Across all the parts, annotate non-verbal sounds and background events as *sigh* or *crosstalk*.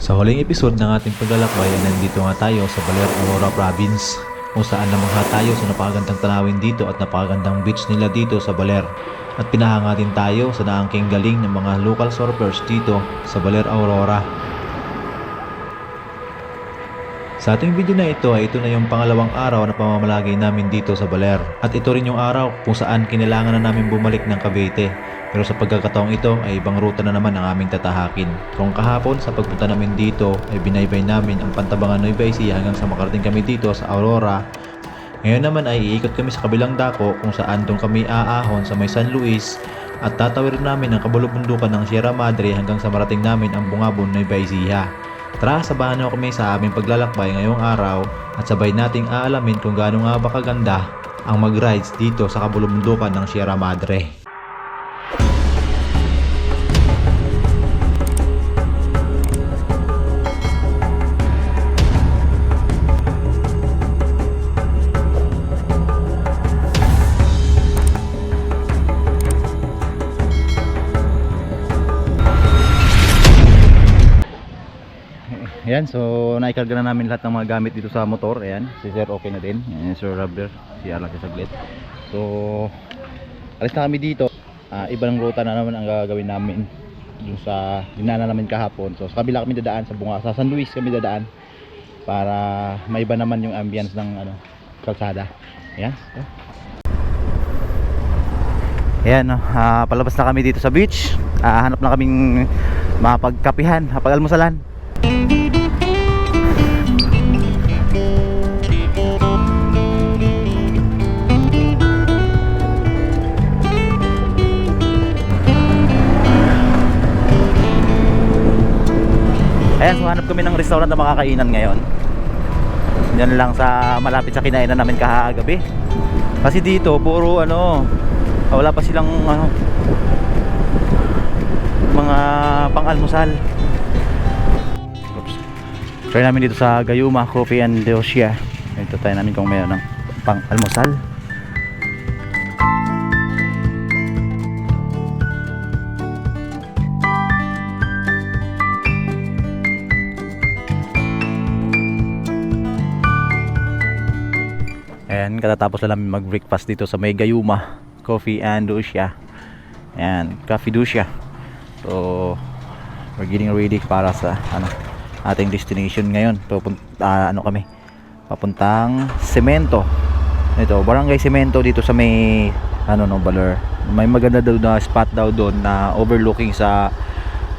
Sa huling episode ng ating paglalakbay ay nandito nga tayo sa Baler Aurora Province kung saan namangha tayo sa napakagandang tanawin dito at napakagandang beach nila dito sa Baler. At pinahanga din tayo sa naangking galing ng mga local surfers dito sa Baler Aurora. Sa ating video na ito ay ito na yung pangalawang araw na pamamalagay namin dito sa Baler. At ito rin yung araw kung saan kinailangan na namin bumalik ng Cavite. Pero sa pagkakataong ito ay ibang ruta na naman ang aming tatahakin. Kung kahapon sa pagpunta namin dito ay binaybay namin ang pantabangan Nueva Ecija hanggang sa makarating kami dito sa Aurora. Ngayon naman ay iikot kami sa kabilang dako kung saan doon kami aahon sa may San Luis at tatawirin namin ang kabulubundukan ng Sierra Madre hanggang sa marating namin ang Bungabon Nueva Ecija. Tara, sabahan niyo kami sa aming paglalakbay ngayong araw at sabay nating aalamin kung gaano nga ba kaganda ang mag-rides dito sa kabulubundukan ng Sierra Madre. Ayan, so naikarga na namin lahat ng mga gamit dito sa motor. Ayan, si Sir okay na din. Ayan, Sir Rubber, si Alan sa saglit. So, alis na kami dito. Ah, ibang ruta na naman ang gagawin namin dun sa dinaanan namin kahapon. So, sa kabila kami dadaan sa bunga. Sa San Luis kami dadaan para maiba naman yung ambience ng ano, kalsada. Ayan. So. Ayan, ah, palabas na kami dito sa beach. Ah, hanap na kaming mapagkapihan, mapag-almusalan. Ayan, so hanap kami ng restaurant na makakainan ngayon. Yan lang sa malapit sa kinainan namin kahagabi. Kasi dito, puro ano, wala pa silang ano, mga pang-almusal. Oops. Try namin dito sa Gayuma Coffee and Deosia. Ito tayo namin kung mayroon ng pang-almusal. Ayan, katatapos na namin mag-breakfast dito sa may Gayuma Coffee and Dusya. Ayan, Coffee Dusya. So, we're getting ready para sa ano, ating destination ngayon. Pupunta, ano kami, papuntang Semento. Ito, Barangay Semento dito sa may ano no, Baler. May maganda daw na spot daw doon na overlooking sa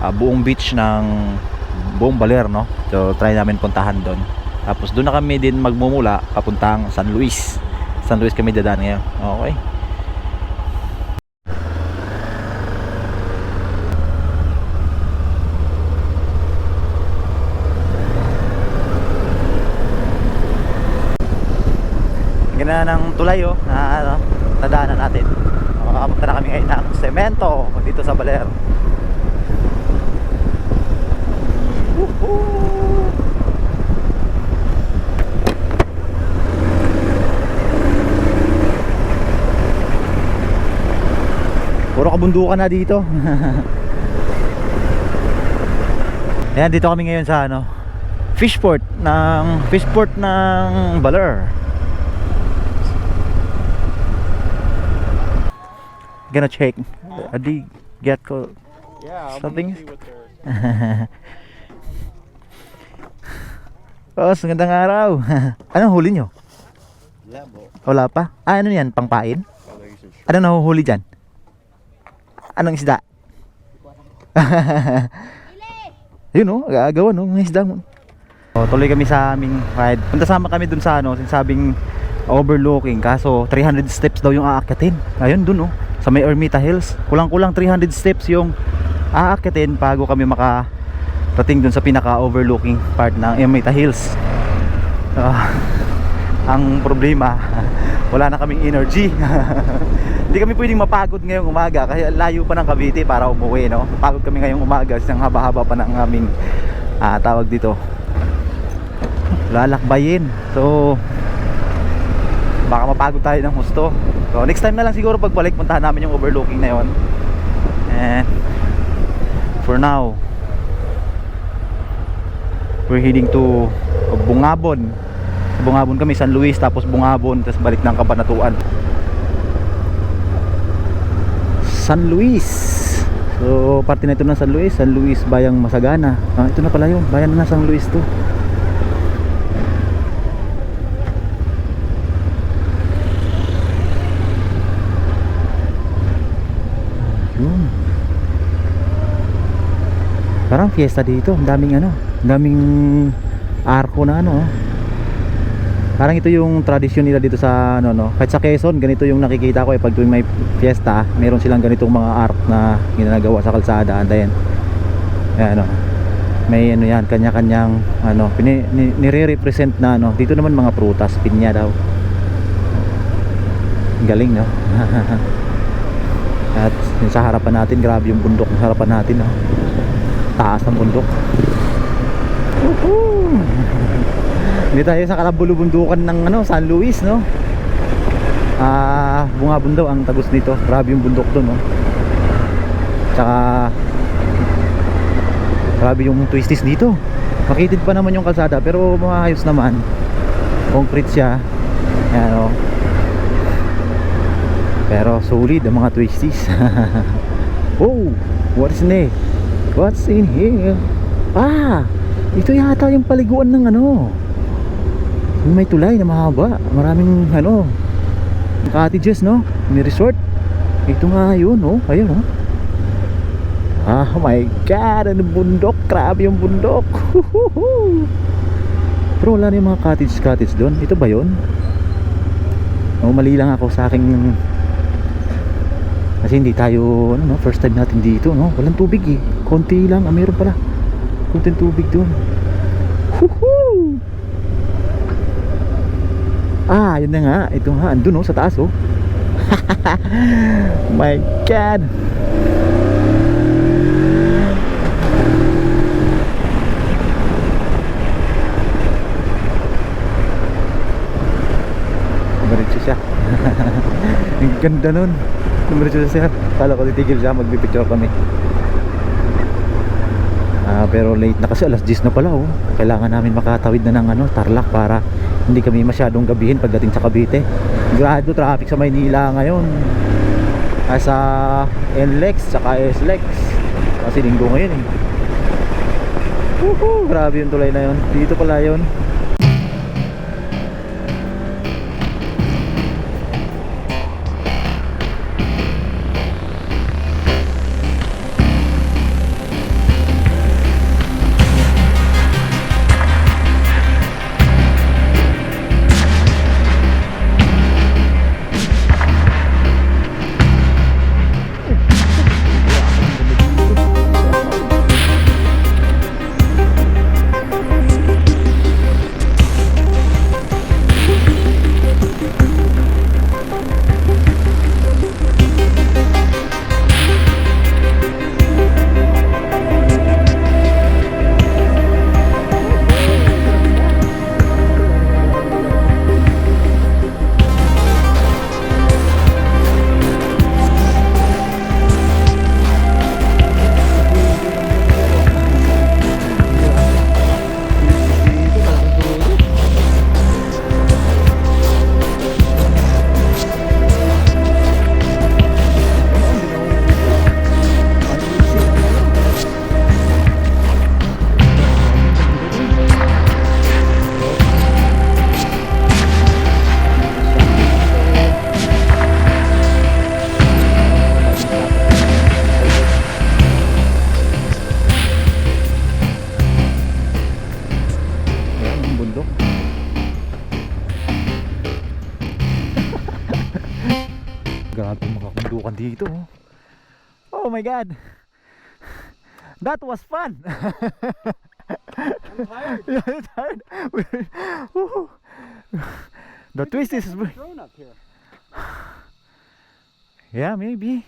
ah, buong beach ng buong Baler, no? So, try namin puntahan doon. Tapos doon na kami din magmumula papuntang San Luis. San Luis kami dadaan ngayon. Okay. Ganda ng tulay oh, na ano, nadaanan natin. Makakapunta na kami ngayon ng semento dito sa Baler. Woohoo! Puro kabundukan na dito. *laughs* Ayan, dito kami ngayon sa ano, fishport ng fishport ng Baler. Gonna check. Adi get ko Yeah, Something-. *laughs* Oh, magandang araw. *laughs* Anong huli nyo? Labo. Wala pa? Ah, ano yan? Pangpain? Ano nahuhuli dyan? Anong isda? *laughs* Yun oh, gagawa no, mga isda mo. Oh, tuloy kami sa aming ride. Punta sama kami dun sa ano, sinasabing overlooking. Kaso 300 steps daw yung aakyatin. Ayun dun oh, sa may Ermita Hills. Kulang-kulang 300 steps yung aakyatin bago kami makarating dun sa pinaka-overlooking part ng Ermita Hills. Ah, *laughs* ang problema, *laughs* wala na kaming energy. Hindi kami pwedeng mapagod ngayong umaga kasi layo pa ng Cavite para umuwi, no? Pagod kami ngayong umaga kasi ang haba-haba pa ng aming ah, tawag dito. Lalakbayin. So, baka mapagod tayo ng husto. So, next time na lang siguro pagbalik, puntahan namin yung overlooking na yon. And, for now, we're heading to Bungabon Bungabon kami San Luis tapos Bungabon tapos balik ng Kabanatuan San Luis. So parte na ito ng San Luis San Luis Bayang Masagana. Ah, ito na pala yun. Bayan na San Luis to. Yun. Parang fiesta dito. Ang daming ano daming arko na ano oh. Parang ito yung tradisyon nila dito sa ano no? Kahit sa Quezon ganito yung nakikita ko eh. Pag tuwing may fiesta meron silang ganitong mga ark na ginagawa sa kalsada then ayan, ano may ano yan kanya-kanyang ano pini, ni, nire-represent na ano. Dito naman mga prutas pinya daw. Galing no? *laughs* At sa harapan natin grabe yung bundok sa harapan natin no? Taas ng bundok Hindi tayo sa kalabulubundukan ng ano, San Luis, no? Ah, bungabon daw ang tagos nito. Grabe yung bundok doon, no? Tsaka grabe yung twisties dito. Makitid pa naman yung kalsada pero maayos naman. Concrete siya. Ayan, oh. Pero solid ang mga twisties. *laughs* oh, what's in it? What's in here? Ah, ito yata yung paliguan ng ano. Yung may tulay na mahaba. Maraming ano, cottages, no? May resort. Ito nga yun, no? Ayun, no? Ah, oh my God, ano bundok? Grabe yung bundok. *laughs* Pero wala na yung mga cottage cottage doon. Ito ba yun? O mali lang ako sa aking kasi hindi tayo ano no, first time natin dito no. Walang tubig eh. Konti lang, ah, meron pala. Konting tubig doon. Woohoo! Ah, yun na nga. Ito nga, andun oh, sa taas oh. *laughs* My God! Diretso siya. *laughs* Ang ganda nun. Diretso siya. Kala ko titigil siya, magpipicture kami. Pero late na kasi alas 10 na pala oh. Kailangan namin makatawid na ng ano, Tarlac para hindi kami masyadong gabihin pagdating sa Cavite. Grado traffic sa Maynila ngayon. Ah, sa NLEX saka SLEX. Kasi linggo ngayon eh. Woohoo! Grabe yung tulay na yun. Dito pala yun. My God! *laughs* That was fun! *laughs* I'm tired. *laughs* yeah, tired. The twist is... Drone up here. Yeah, maybe.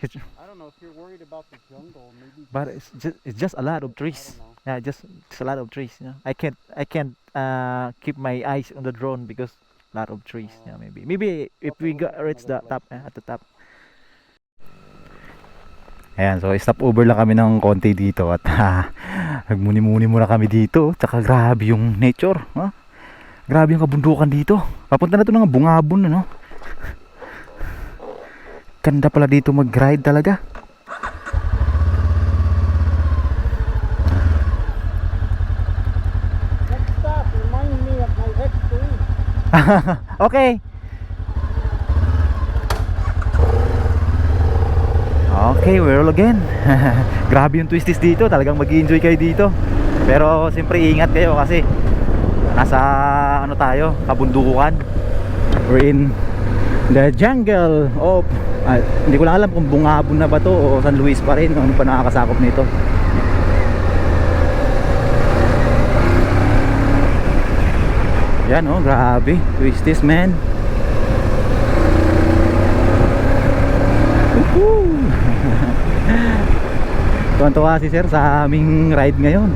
It's, I don't know if you're worried about the jungle. Maybe. but it's just, it's just a lot of trees. Yeah, just, just a lot of trees. Know? I can't I can't uh, keep my eyes on the drone because a lot of trees. Yeah, maybe maybe if we got reach the top uh, at the top. Ayan, so stop over lang kami ng konti dito at *laughs* ah, nagmuni-muni muna kami dito. Tsaka grabe yung nature. Ha? Grabe yung kabundukan dito. Papunta na to ng bungabon, ano? Ganda pala dito mag-ride talaga. Next stop, remind me of my X3. *laughs* okay. Okay, we're all again. *laughs* Grabe yung twisties dito. Talagang mag enjoy kayo dito. Pero siyempre ingat kayo kasi nasa ano tayo, kabundukan. We're in the jungle of ah, hindi ko lang alam kung Bungabon na ba to o San Luis pa rin. Ano pa nakakasakop nito. Yan oh, grabe. Twisties man. Woohoo! Tuwan-tuwa si sir sa aming ride ngayon.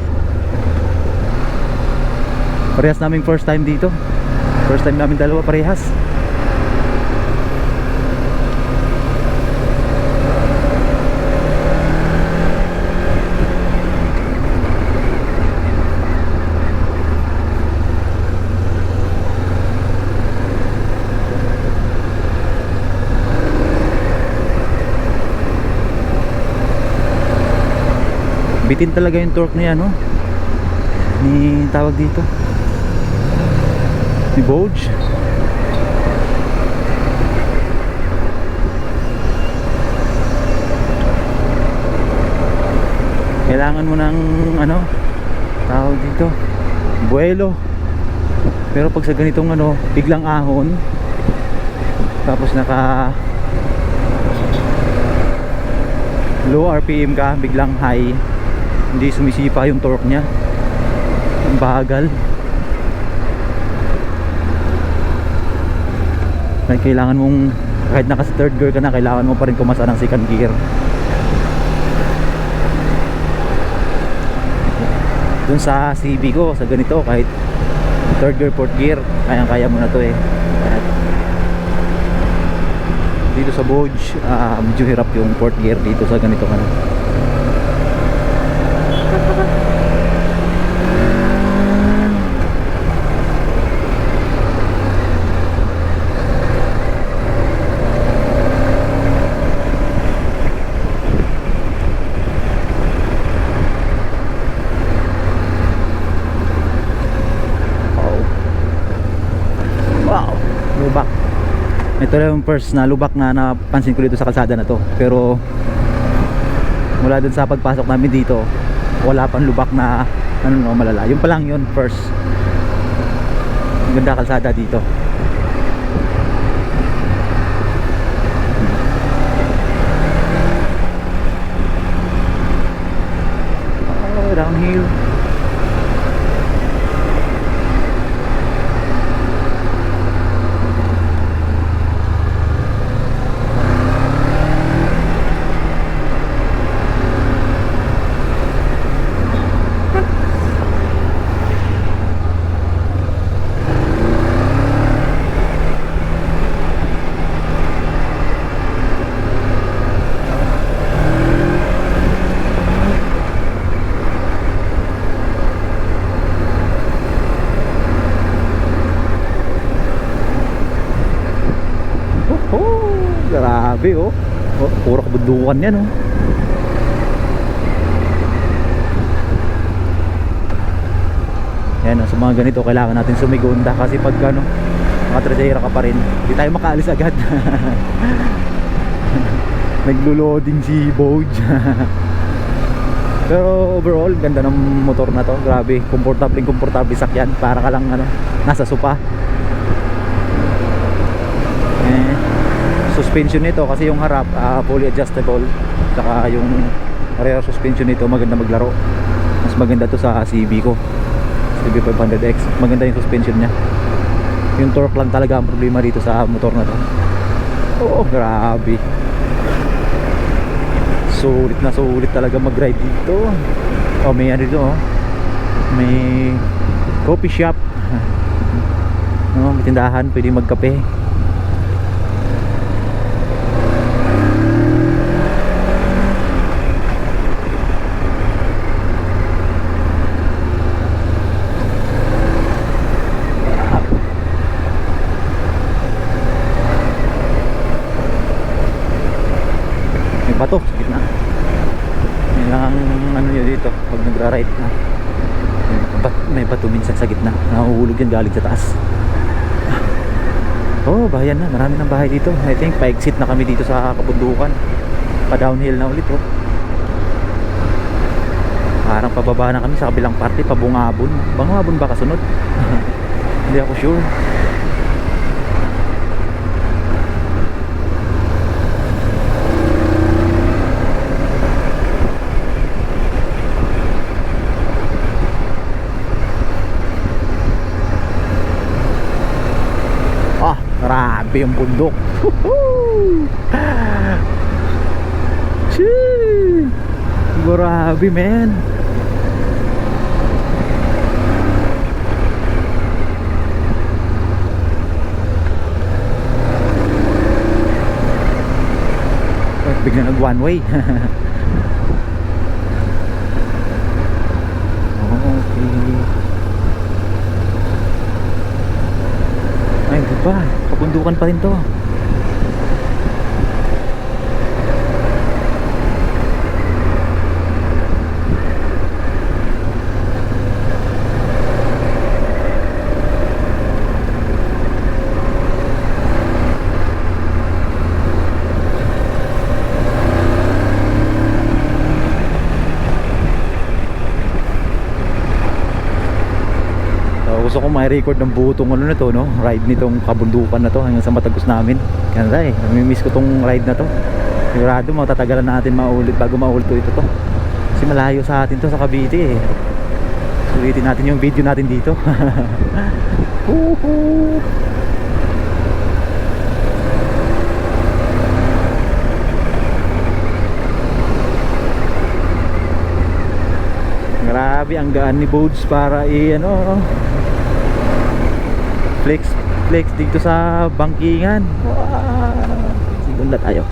Parehas naming first time dito. First time namin dalawa parehas. Bitin talaga yung torque niya, no? Ni tawag dito. Ni Boge. Kailangan mo ng ano? Tawag dito. Buelo. Pero pag sa ganitong ano, biglang ahon. Tapos naka low RPM ka, biglang high hindi sumisipa yung torque niya. Ang bagal. Kaya kailangan mong kahit naka third gear ka na kailangan mo pa rin kumasa ng second gear. Dun sa CB ko sa ganito kahit third gear fourth gear kayang kaya mo na to eh. Kaya, dito sa Bodge ah, medyo hirap yung fourth gear dito sa ganito ka na Wow. Wow. Lubak. First na lubak na napansin ko dito sa kalsada na to. Pero mula dun sa pagpasok namin dito, wala pang lubak na ano no, malala. Yung pa lang yun first. Ganda kalsada dito. Oh, downhill. Oh, grabe oh. oh kabundukan yan oh. Yan, oh, sa mga ganito kailangan natin sumigunda kasi pag ano, makatradera ka pa rin, hindi tayo makaalis agad. *laughs* Naglo-loading si Boge. *laughs* Pero overall, ganda ng motor na to. Grabe, komportable, komportable sakyan. Para ka lang ano, nasa sopa. Eh, suspension nito kasi yung harap ah, fully adjustable. Saka yung rear suspension nito maganda maglaro. Mas maganda to sa CB ko. CB 500X maganda yung suspension niya. Yung torque lang talaga ang problema dito sa motor na to. Oo grabe. Sulit na sulit talaga mag ride dito. Oh may ano dito oh. May coffee shop. *laughs* No, may tindahan. Pwede magkape right na. Bat, may bato minsan sa gitna. Nahuhulog yan galing sa taas. Oh, bahayan na. Marami ng bahay dito. I think pa-exit na kami dito sa kabundukan. Pa-downhill na ulit oh. Parang pababa na kami sa kabilang parte, pabungabon. Bangabon ba kasunod? *laughs* Hindi ako sure. Ah, grabe yung bundok. *laughs* Grabe, man. Oh, bigla nag one way. *laughs* okay. Ay, ba? Kabundukan pa rin to. So, gusto ko may record ng buo tong ano na to, no? Ride nitong kabundukan na to hanggang sa matagos namin. Ganda eh. Namimiss ko tong ride na to. Sigurado matatagalan natin maulit bago maulit ito to. Kasi malayo sa atin to sa Cavite eh. Ulitin natin yung video natin dito. *laughs* Woohoo! Grabe ang gaan ni Bodes para i ano flex flex dito sa bangkingan. Wow! Sigunda tayo.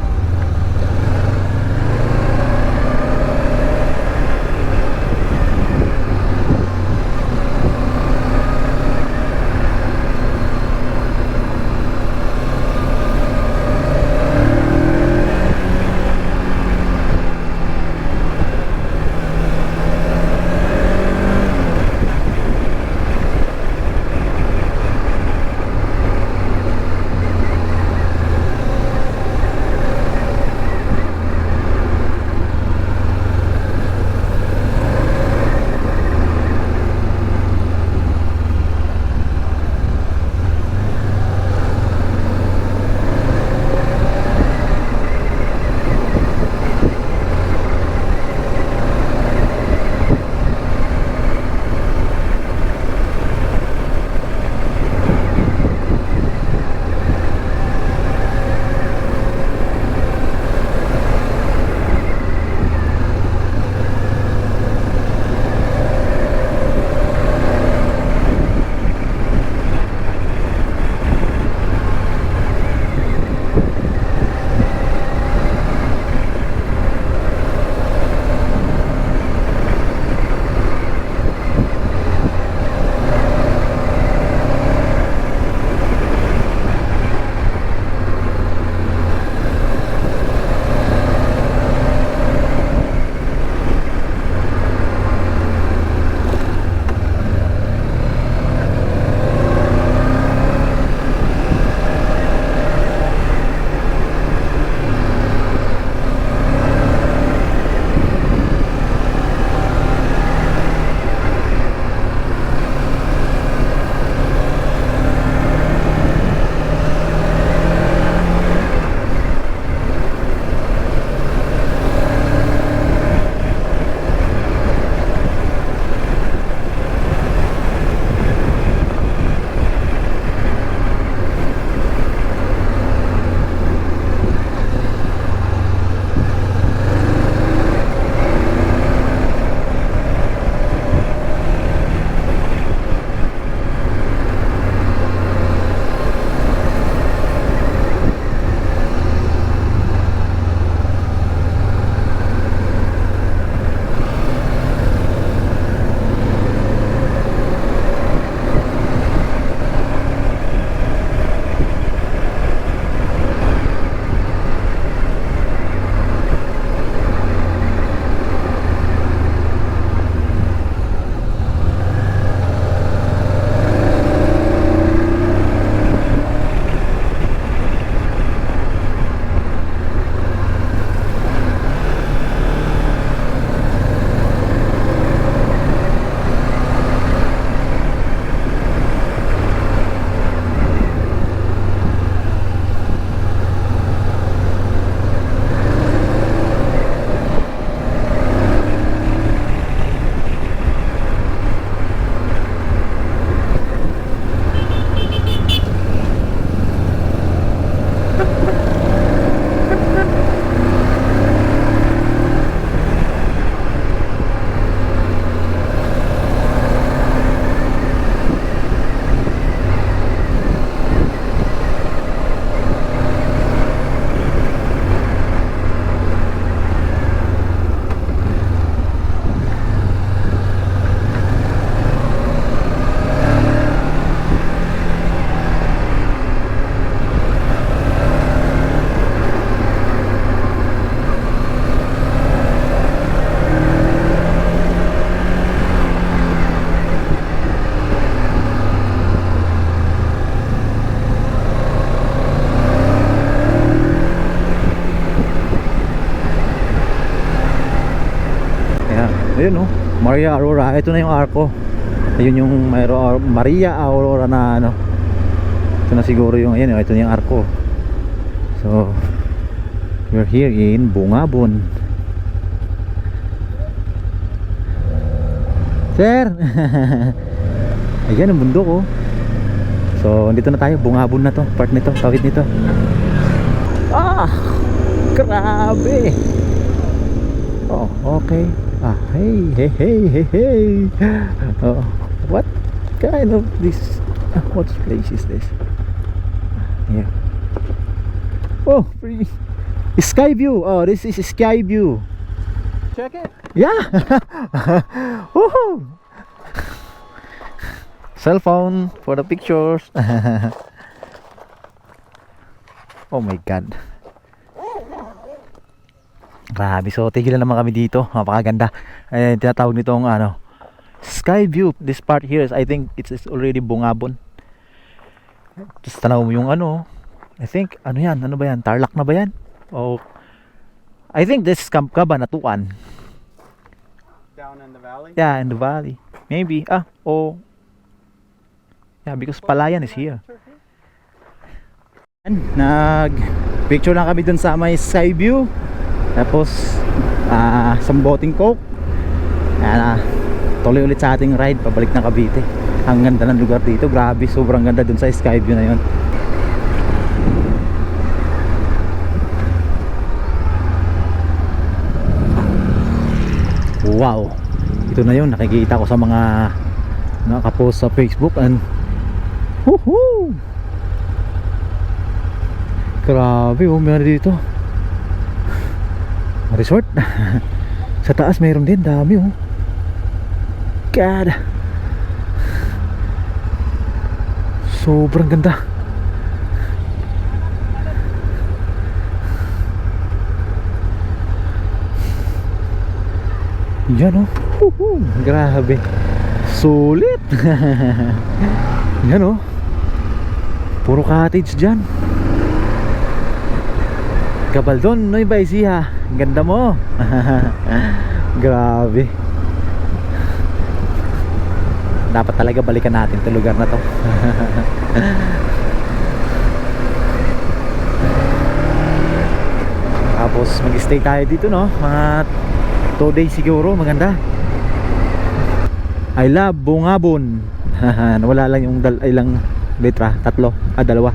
Ayun oh, Maria Aurora. Ito na yung arko. Ayun yung Mayro- Maria Aurora na ano. Ito na siguro yung ayun, ito na yung arko. So, we're here in Bungabon. Sir! *laughs* Ayan ang bundok oh. So, dito na tayo. Bungabon na to. Part nito. Tawid nito. Ah! Grabe! Oh, okay. Ah, hey, hey, hey, hey, hey. Oh, what kind of this? ah, What place is this? Yeah. Oh, free. Sky view. Oh, this is sky view. Check it. Yeah. *laughs* Woohoo. Cell phone for the pictures. *laughs* oh my god. Grabe, so tigil na naman kami dito. Napakaganda. Eh, tinatawag nitong ano, sky view. This part here is, I think, it's, it's already bungabon. Tapos tanaw mo yung ano, I think, ano yan? Ano ba yan? Tarlac na ba yan? Oh, I think this is Camp Cabanatuan. Down in the valley. Yeah, in the valley. Maybe. Ah, oh. Yeah, because Palayan is here. Nag picture lang kami dun sa may sky view. Tapos ah some coke. Ayan ah, tuloy ulit sa ating ride pabalik ng Cavite. Ang ganda ng lugar dito. Grabe, sobrang ganda dun sa sky view na yon. Wow. Ito na yun, nakikita ko sa mga nakapost sa Facebook and Woohoo! Grabe, oh, meron dito. Resort. sa taas mayroon din, dami oh. God. Sobrang ganda. Yan oh. Woohoo! Grabe. Sulit. *laughs* Yan oh. Puro cottage dyan. Gabaldon, Noy Baisiha. Ganda mo. *laughs* Grabe. Dapat talaga balikan natin 'tong lugar na to. *laughs* Tapos mag-stay tayo dito no. Mga 2 days siguro, maganda. I love Bungabon. *laughs* Wala lang yung dal ilang letra, tatlo, ah dalawa.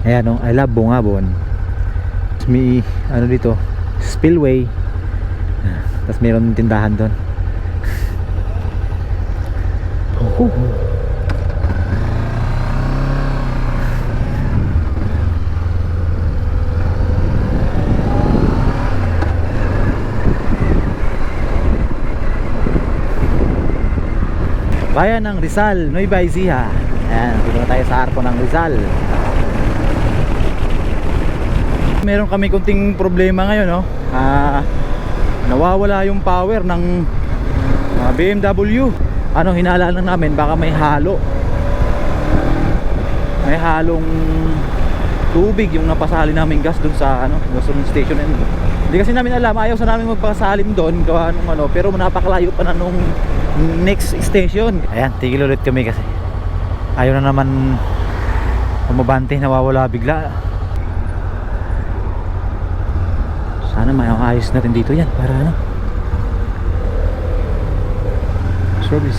Ayan no, I love Bungabon. Tapos May ano dito, spillway. Tapos mayroon tindahan doon. Oh. Bayan ng Rizal, Nueva Ecija. Ayan, dito na tayo sa arko ng Rizal. Meron kami kunting problema ngayon, no? Ah, nawawala yung power ng ah, BMW. Ano, hinala lang namin baka may halo. May halong tubig yung napasali namin gas dun sa ano, gasoline station. And, hindi kasi namin alam, ayaw sa namin magpasalim doon gawa nung ano, pero napakalayo pa na nung next station. Ayan, tigil ulit kami kasi. Ayaw na naman umabante, nawawala bigla. Sana maayos natin dito yan para ano. Service.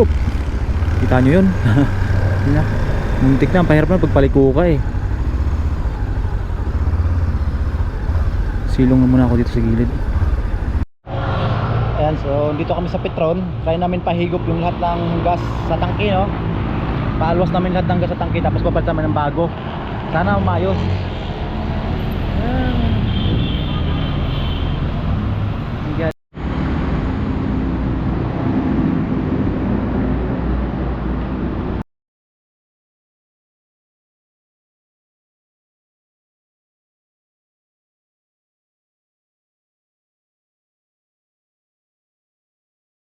Oop. Kita nyo *laughs* yun? Na. Muntik na, pahirap na pagpaliko ka eh. Silong na muna ako dito sa gilid. Ayan, so dito kami sa Petron. Try namin pahigop yung lahat ng gas sa tangke, no? Paalwas namin lahat ng gas sa tangke tapos papalitan namin ng bago. Sana umayos. Ayan.